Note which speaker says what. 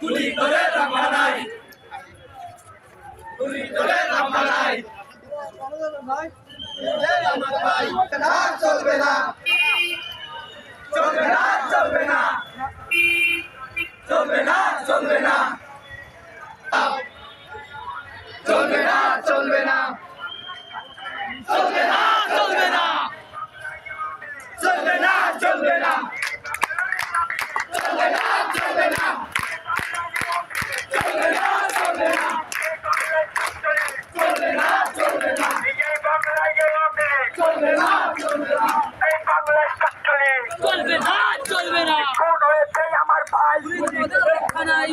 Speaker 1: গুলি না, চলবে না। চলবে না চলবে না। চলবে না চলবে না। চলবে না চলবে না। চলবে না চলবে না।
Speaker 2: আমার ভাই। আমার ভাই।